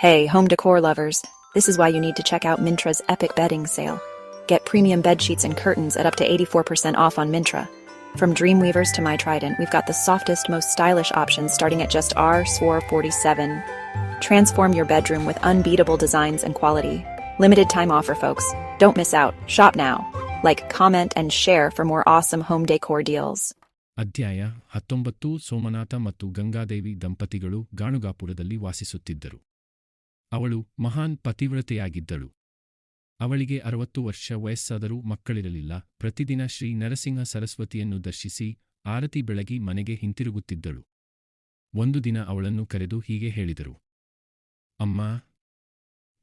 Hey, home decor lovers. This is why you need to check out Mintra's epic bedding sale. Get premium bed sheets and curtains at up to 84% off on Mintra. From Dreamweavers to My Trident, we've got the softest, most stylish options starting at just R SWAR 47. Transform your bedroom with unbeatable designs and quality. Limited time offer, folks. Don't miss out. Shop now. Like, comment, and share for more awesome home decor deals. ಅಧ್ಯಾಯ ಹತ್ತೊಂಬತ್ತು ಸೋಮನಾಥ ಮತ್ತು ಗಂಗಾದೇವಿ ದಂಪತಿಗಳು ಗಾಣುಗಾಪುರದಲ್ಲಿ ವಾಸಿಸುತ್ತಿದ್ದರು ಅವಳು ಮಹಾನ್ ಪತಿವ್ರತೆಯಾಗಿದ್ದಳು. ಅವಳಿಗೆ ಅರವತ್ತು ವರ್ಷ ವಯಸ್ಸಾದರೂ ಮಕ್ಕಳಿರಲಿಲ್ಲ. ಪ್ರತಿದಿನ ಶ್ರೀ ನರಸಿಂಹ ಸರಸ್ವತಿಯನ್ನು ದರ್ಶಿಸಿ ಆರತಿ ಬೆಳಗಿ ಮನೆಗೆ ಹಿಂತಿರುಗುತ್ತಿದ್ದಳು. ಒಂದು ದಿನ ಅವಳನ್ನು ಕರೆದು ಹೀಗೆ ಹೇಳಿದರು. ಅಮ್ಮ,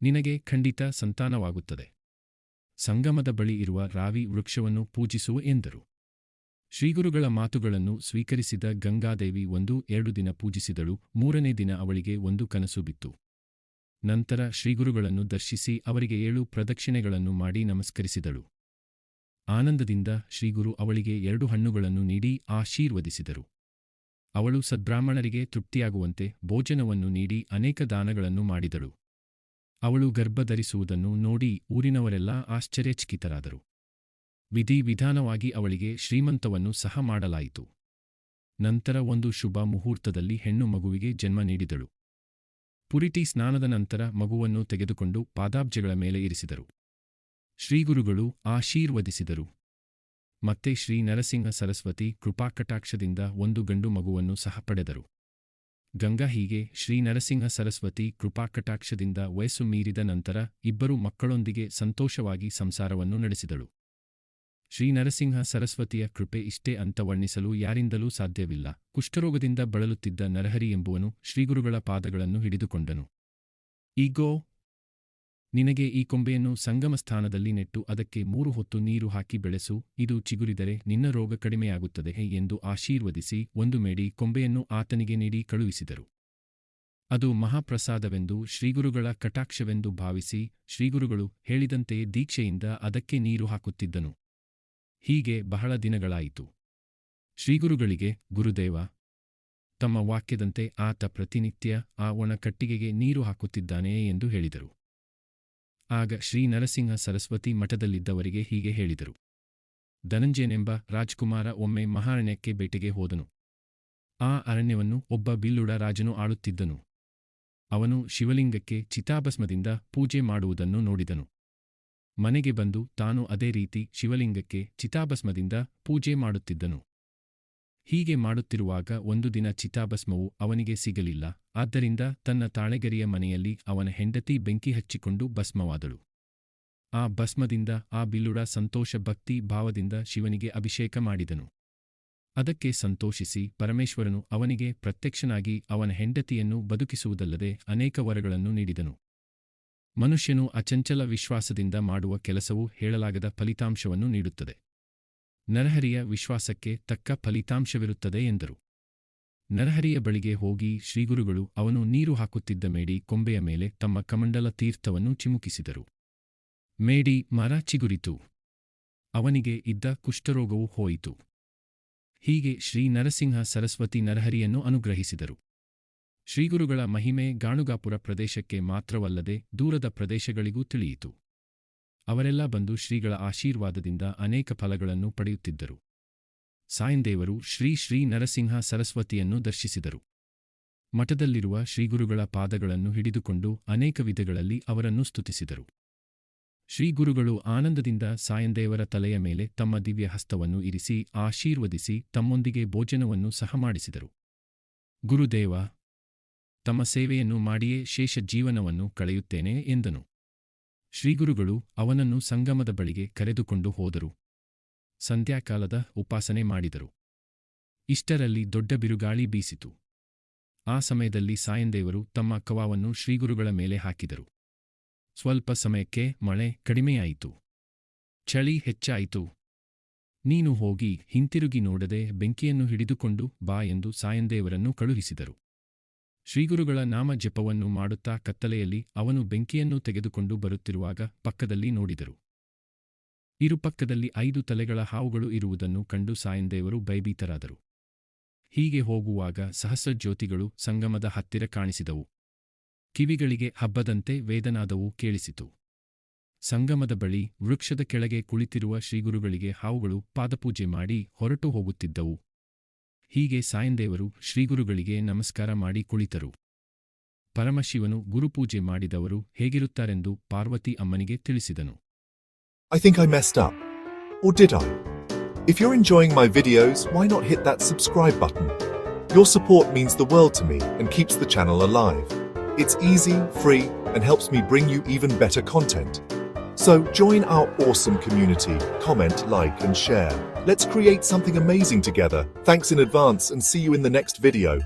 ನಿನಗೆ ಖಂಡಿತ ಸಂತಾನವಾಗುತ್ತದೆ. ಸಂಗಮದ ಬಳಿ ಇರುವ ರಾವಿ ವೃಕ್ಷವನ್ನು ಪೂಜಿಸುವ ಎಂದರು. ಶ್ರೀಗುರುಗಳ ಮಾತುಗಳನ್ನು ಸ್ವೀಕರಿಸಿದ ಗಂಗಾದೇವಿ ಒಂದು ಎರಡು ದಿನ ಪೂಜಿಸಿದಳು. ಮೂರನೇ ದಿನ ಅವಳಿಗೆ ಒಂದು ಕನಸು ಬಿತ್ತು. ನಂತರ ಶ್ರೀಗುರುಗಳನ್ನು ದರ್ಶಿಸಿ ಅವರಿಗೆ ಏಳು ಪ್ರದಕ್ಷಿಣೆಗಳನ್ನು ಮಾಡಿ ನಮಸ್ಕರಿಸಿದಳು. ಆನಂದದಿಂದ ಶ್ರೀಗುರು ಅವಳಿಗೆ ಎರಡು ಹಣ್ಣುಗಳನ್ನು ನೀಡಿ ಆಶೀರ್ವದಿಸಿದರು. ಅವಳು ಸದ್ಬ್ರಾಹ್ಮಣರಿಗೆ ತೃಪ್ತಿಯಾಗುವಂತೆ ಭೋಜನವನ್ನು ನೀಡಿ ಅನೇಕ ದಾನಗಳನ್ನು ಮಾಡಿದಳು. ಅವಳು ಗರ್ಭಧರಿಸುವುದನ್ನು ನೋಡಿ ಊರಿನವರೆಲ್ಲ ಆಶ್ಚರ್ಯಚಕಿತರಾದರು. ವಿಧಿವಿಧಾನವಾಗಿ ಅವಳಿಗೆ ಶ್ರೀಮಂತವನ್ನು ಸಹ ಮಾಡಲಾಯಿತು. ನಂತರ ಒಂದು ಶುಭ ಮುಹೂರ್ತದಲ್ಲಿ ಹೆಣ್ಣು ಮಗುವಿಗೆ ಜನ್ಮ ನೀಡಿದಳು. ಪುರಿಟಿ ಸ್ನಾನದ ನಂತರ ಮಗುವನ್ನು ತೆಗೆದುಕೊಂಡು ಪಾದಾಬ್ಜೆಗಳ ಮೇಲೆ ಇರಿಸಿದರು. ಶ್ರೀಗುರುಗಳು ಆಶೀರ್ವದಿಸಿದರು. ಮತ್ತೆ ಶ್ರೀ ನರಸಿಂಹ ಸರಸ್ವತಿ ಕೃಪಾಕಟಾಕ್ಷದಿಂದ ಒಂದು ಗಂಡು ಮಗುವನ್ನು ಸಹ ಪಡೆದರು. ಗಂಗಾ ಹೀಗೆ ಶ್ರೀ ನರಸಿಂಹ ಸರಸ್ವತಿ ಕೃಪಾಕಟಾಕ್ಷದಿಂದ ವಯಸ್ಸು ಮೀರಿದ ನಂತರ ಇಬ್ಬರು ಮಕ್ಕಳೊಂದಿಗೆ ಸಂತೋಷವಾಗಿ ಸಂಸಾರವನ್ನು ನಡೆಸಿದಳು. ಶ್ರೀ ನರಸಿಂಹ ಸರಸ್ವತಿಯ ಕೃಪೆ ಇಷ್ಟೇ ಅಂತ ವರ್ಣಿಸಲು ಯಾರಿಂದಲೂ ಸಾಧ್ಯವಿಲ್ಲ. ಕುಷ್ಠರೋಗದಿಂದ ಬಳಲುತ್ತಿದ್ದ ನರಹರಿ ಎಂಬುವನು ಶ್ರೀಗುರುಗಳ ಪಾದಗಳನ್ನು ಹಿಡಿದುಕೊಂಡನು. ಈಗೋ, ನಿನಗೆ ಈ ಕೊಂಬೆಯನ್ನು ಸಂಗಮ ಸ್ಥಾನದಲ್ಲಿ ನೆಟ್ಟು ಅದಕ್ಕೆ ಮೂರು ಹೊತ್ತು ನೀರು ಹಾಕಿ ಬೆಳೆಸು. ಇದು ಚಿಗುರಿದರೆ ನಿನ್ನ ರೋಗ ಕಡಿಮೆಯಾಗುತ್ತದೆ ಎಂದು ಆಶೀರ್ವದಿಸಿ ಒಂದು ಮೇಡಿ ಕೊಂಬೆಯನ್ನು ಆತನಿಗೆ ನೀಡಿ ಕಳುಹಿಸಿದರು. ಅದು ಮಹಾಪ್ರಸಾದವೆಂದು ಶ್ರೀಗುರುಗಳ ಕಟಾಕ್ಷವೆಂದು ಭಾವಿಸಿ ಶ್ರೀಗುರುಗಳು ಹೇಳಿದಂತೆ ದೀಕ್ಷೆಯಿಂದ ಅದಕ್ಕೆ ನೀರು ಹಾಕುತ್ತಿದ್ದನು. ಹೀಗೆ ಬಹಳ ದಿನಗಳಾಯಿತು. ಶ್ರೀಗುರುಗಳಿಗೆ, ಗುರುದೇವ, ತಮ್ಮ ವಾಕ್ಯದಂತೆ ಆತ ಪ್ರತಿನಿತ್ಯ ಆ ಒಣ ಕಟ್ಟಿಗೆಗೆ ನೀರು ಹಾಕುತ್ತಿದ್ದಾನೆಯೇ ಎಂದು ಹೇಳಿದರು. ಆಗ ಶ್ರೀ ನರಸಿಂಹ ಸರಸ್ವತಿ ಮಠದಲ್ಲಿದ್ದವರಿಗೆ ಹೀಗೆ ಹೇಳಿದರು. ಧನಂಜಯನೆಂಬ ರಾಜ್ಕುಮಾರ ಒಮ್ಮೆ ಮಹಾರಣ್ಯಕ್ಕೆ ಬೇಟೆಗೆ ಹೋದನು. ಆ ಅರಣ್ಯವನ್ನು ಒಬ್ಬ ಬಿಲ್ಲುಡ ರಾಜನು ಆಳುತ್ತಿದ್ದನು. ಅವನು ಶಿವಲಿಂಗಕ್ಕೆ ಚಿತಾಭಸ್ಮದಿಂದ ಪೂಜೆ ಮಾಡುವುದನ್ನು ನೋಡಿದನು. ಮನೆಗೆ ಬಂದು ತಾನು ಅದೇ ರೀತಿ ಶಿವಲಿಂಗಕ್ಕೆ ಚಿತಾಭಸ್ಮದಿಂದ ಪೂಜೆ ಮಾಡುತ್ತಿದ್ದನು. ಹೀಗೆ ಮಾಡುತ್ತಿರುವಾಗ ಒಂದು ದಿನ ಚಿತಾಭಸ್ಮವು ಅವನಿಗೆ ಸಿಗಲಿಲ್ಲ. ಆದ್ದರಿಂದ ತನ್ನ ತಾಳೆಗರಿಯ ಮನೆಯಲ್ಲಿ ಅವನ ಹೆಂಡತಿ ಬೆಂಕಿ ಹಚ್ಚಿಕೊಂಡು ಭಸ್ಮವಾದಳು. ಆ ಭಸ್ಮದಿಂದ ಆ ಬಿಲ್ಲುಡ ಸಂತೋಷ ಭಕ್ತಿ ಭಾವದಿಂದ ಶಿವನಿಗೆ ಅಭಿಷೇಕ ಮಾಡಿದನು. ಅದಕ್ಕೆ ಸಂತೋಷಿಸಿ ಪರಮೇಶ್ವರನು ಅವನಿಗೆ ಪ್ರತ್ಯಕ್ಷನಾಗಿ ಅವನ ಹೆಂಡತಿಯನ್ನು ಬದುಕಿಸುವುದಲ್ಲದೆ ಅನೇಕ ವರಗಳನ್ನು ನೀಡಿದನು. ಮನುಷ್ಯನು ಅಚಂಚಲ ವಿಶ್ವಾಸದಿಂದ ಮಾಡುವ ಕೆಲಸವು ಹೇಳಲಾಗದ ಫಲಿತಾಂಶವನ್ನು ನೀಡುತ್ತದೆ. ನರಹರಿಯ ವಿಶ್ವಾಸಕ್ಕೆ ತಕ್ಕ ಫಲಿತಾಂಶವಿರುತ್ತದೆ ಎಂದರು. ನರಹರಿಯ ಬಳಿಗೆ ಹೋಗಿ ಶ್ರೀಗುರುಗಳು ಅವನು ನೀರು ಹಾಕುತ್ತಿದ್ದ ಮೇಡಿ ಕೊಂಬೆಯ ಮೇಲೆ ತಮ್ಮ ಕಮಂಡಲ ತೀರ್ಥವನ್ನು ಚಿಮುಕಿಸಿದರು. ಮೇಡಿ ಮರ ಚಿಗುರಿತು. ಅವನಿಗೆ ಇದ್ದ ಕುಷ್ಠರೋಗವು ಹೋಯಿತು. ಹೀಗೆ ಶ್ರೀ ನರಸಿಂಹ ಸರಸ್ವತಿ ನರಹರಿಯನ್ನು ಅನುಗ್ರಹಿಸಿದರು. ಶ್ರೀಗುರುಗಳ ಮಹಿಮೆ ಗಾಣುಗಾಪುರ ಪ್ರದೇಶಕ್ಕೆ ಮಾತ್ರವಲ್ಲದೆ ದೂರದ ಪ್ರದೇಶಗಳಿಗೂ ತಿಳಿಯಿತು. ಅವರೆಲ್ಲ ಬಂದು ಶ್ರೀಗಳ ಆಶೀರ್ವಾದದಿಂದ ಅನೇಕ ಫಲಗಳನ್ನು ಪಡೆಯುತ್ತಿದ್ದರು. ಸಾಯಂದೇವರು ಶ್ರೀ ಶ್ರೀ ನರಸಿಂಹ ಸರಸ್ವತಿಯನ್ನು ದರ್ಶಿಸಿದರು. ಮಠದಲ್ಲಿರುವ ಶ್ರೀಗುರುಗಳ ಪಾದಗಳನ್ನು ಹಿಡಿದುಕೊಂಡು ಅನೇಕ ವಿಧಗಳಲ್ಲಿ ಅವರನ್ನು ಸ್ತುತಿಸಿದರು. ಶ್ರೀಗುರುಗಳು ಆನಂದದಿಂದ ಸಾಯಂದೇವರ ತಲೆಯ ಮೇಲೆ ತಮ್ಮ ದಿವ್ಯ ಹಸ್ತವನ್ನು ಇರಿಸಿ ಆಶೀರ್ವದಿಸಿ ತಮ್ಮೊಂದಿಗೆ ಭೋಜನವನ್ನು ಸಹ ಮಾಡಿಸಿದರು. ಗುರುದೇವ ತಮ್ಮ ಸೇವೆಯನ್ನು ಮಾಡಿಯೇ ಶೇಷ ಜೀವನವನ್ನು ಕಳೆಯುತ್ತೇನೆ ಎಂದನು. ಶ್ರೀಗುರುಗಳು ಅವನನ್ನು ಸಂಗಮದ ಬಳಿಗೆ ಕರೆದುಕೊಂಡು ಹೋದರು. ಸಂಧ್ಯಾಕಾಲದ ಉಪಾಸನೆ ಮಾಡಿದರು. ಇಷ್ಟರಲ್ಲಿ ದೊಡ್ಡ ಬಿರುಗಾಳಿ ಬೀಸಿತು. ಆ ಸಮಯದಲ್ಲಿ ಸಾಯಂದೇವರು ತಮ್ಮ ಕವಾವನ್ನು ಶ್ರೀಗುರುಗಳ ಮೇಲೆ ಹಾಕಿದರು. ಸ್ವಲ್ಪ ಸಮಯಕ್ಕೆ ಮಳೆ ಕಡಿಮೆಯಾಯಿತು. ಚಳಿ ಹೆಚ್ಚಾಯಿತು. ನೀನು ಹೋಗಿ ಹಿಂತಿರುಗಿ ನೋಡದೆ ಬೆಂಕಿಯನ್ನು ಹಿಡಿದುಕೊಂಡು ಬಾ ಎಂದು ಸಾಯಂದೇವರನ್ನು ಕಳುಹಿಸಿದರು. ಶ್ರೀಗುರುಗಳ ನಾಮ ಜಪವನ್ನು ಮಾಡುತ್ತಾ ಕತ್ತಲೆಯಲ್ಲಿ ಅವನು ಬೆಂಕಿಯನ್ನು ತೆಗೆದುಕೊಂಡು ಬರುತ್ತಿರುವಾಗ ಪಕ್ಕದಲ್ಲಿ ನೋಡಿದರು. ಇರುಪಕ್ಕದಲ್ಲಿ ಐದು ತಲೆಗಳ ಹಾವುಗಳು ಇರುವುದನ್ನು ಕಂಡು ಸಾಯಂದೇವರು ಭಯಭೀತರಾದರು. ಹೀಗೆ ಹೋಗುವಾಗ ಸಹಸ್ರಜ್ಯೋತಿಗಳು ಸಂಗಮದ ಹತ್ತಿರ ಕಾಣಿಸಿದವು. ಕಿವಿಗಳಿಗೆ ಹಬ್ಬದಂತೆ ವೇದನಾದವು ಕೇಳಿಸಿತು. ಸಂಗಮದ ಬಳಿ ವೃಕ್ಷದ ಕೆಳಗೆ ಕುಳಿತಿರುವ ಶ್ರೀಗುರುಗಳಿಗೆ ಹಾವುಗಳು ಪಾದಪೂಜೆ ಮಾಡಿ ಹೊರಟು ಹೋಗುತ್ತಿದ್ದವು. ಹೀಗೆ ಸಾಯಂದೇವರು ಶ್ರೀಗುರುಗಳಿಗೆ ನಮಸ್ಕಾರ ಮಾಡಿ ಕುಳಿತರು. ಪರಮಶಿವನು ಗುರುಪೂಜೆ ಮಾಡಿದವರು ಹೇಗಿರುತ್ತಾರೆಂದು ಪಾರ್ವತಿ ಅಮ್ಮನಿಗೆ ತಿಳಿಸಿದನು. I think I messed up oh did I if you are enjoying my videos why not hit that subscribe button your support means the world to me and keeps the channel alive it's easy free and helps me bring you even better content So join our awesome community, comment, like, and share. Let's create something amazing together. Thanks in advance and see you in the next video.